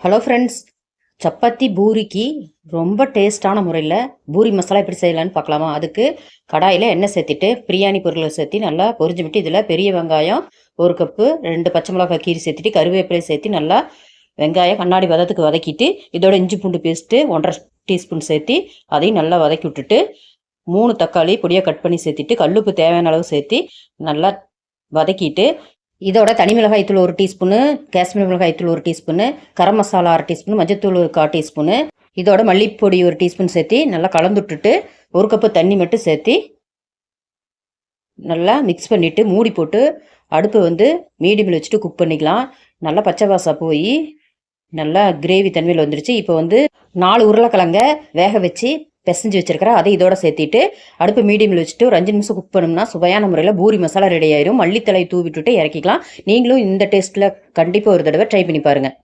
Hello friends chapati பூரிக்கு ரொம்ப டேஸ்ட்டான முறையில் பூரி மசாலா எப்படி செய்யலான்னு பார்க்கலாமா? அதுக்கு கடாயில் எண்ணெய் சேர்த்துட்டு பிரியாணி பொருளை சேர்த்து நல்லா பொரிஞ்சு விட்டு இதில் பெரிய வெங்காயம் ஒரு கப்பு ரெண்டு பச்சை மிளகாய் கீரி சேர்த்துட்டு கருவேப்பிலை சேர்த்து நல்லா வெங்காயம் கண்ணாடி வதத்துக்கு வதக்கிட்டு இதோட இஞ்சி பூண்டு பேஸ்ட்டு ஒன்றரை டீஸ்பூன் சேர்த்து அதையும் நல்லா வதக்கி விட்டுட்டு மூணு தக்காளி பொடியாக கட் பண்ணி சேர்த்துட்டு கல்லுப்பு தேவையான அளவு சேர்த்து நல்லா வதக்கிட்டு இதோட தனி மிளகாய் தூள் ஒரு டீஸ்பூனு காஷ்மீர் மிளகாய் தூள் ஒரு டீஸ்பூனு கரம் மசாலா அரை டீஸ்பூன் மஞ்சத்தூள் ஒரு கால் டீஸ்பூனு இதோட மல்லிப்பொடி ஒரு டீஸ்பூன் சேர்த்து நல்லா கலந்து விட்டுட்டு ஒரு கப்பு தண்ணி மட்டும் சேர்த்து நல்லா மிக்ஸ் பண்ணிவிட்டு மூடி போட்டு அடுப்பு வந்து மீடியமில் வச்சுட்டு குக் பண்ணிக்கலாம். நல்லா பச்சை பாசா போய் நல்லா கிரேவி தன்மையில் வந்துருச்சு. இப்போ வந்து நாலு உருளைக்கிழங்க வேக வச்சு பிசைஞ்சு வச்சிருக்கிறேன் அதை இதோட சேர்த்திட்டு அடுப்பு மீடியமில் வச்சுட்டு ஒரு அஞ்சு நிமிஷம் குக் பண்ணோம்னா சுவையான முறையில் பூரி மசாலா ரெடி ஆயிரும். மல்லித்தலை தூவிட்டுட்டு இறக்கிக்கலாம். நீங்களும் இந்த டேஸ்ட்டில் கண்டிப்பாக ஒரு தடவை ட்ரை பண்ணி பாருங்கள்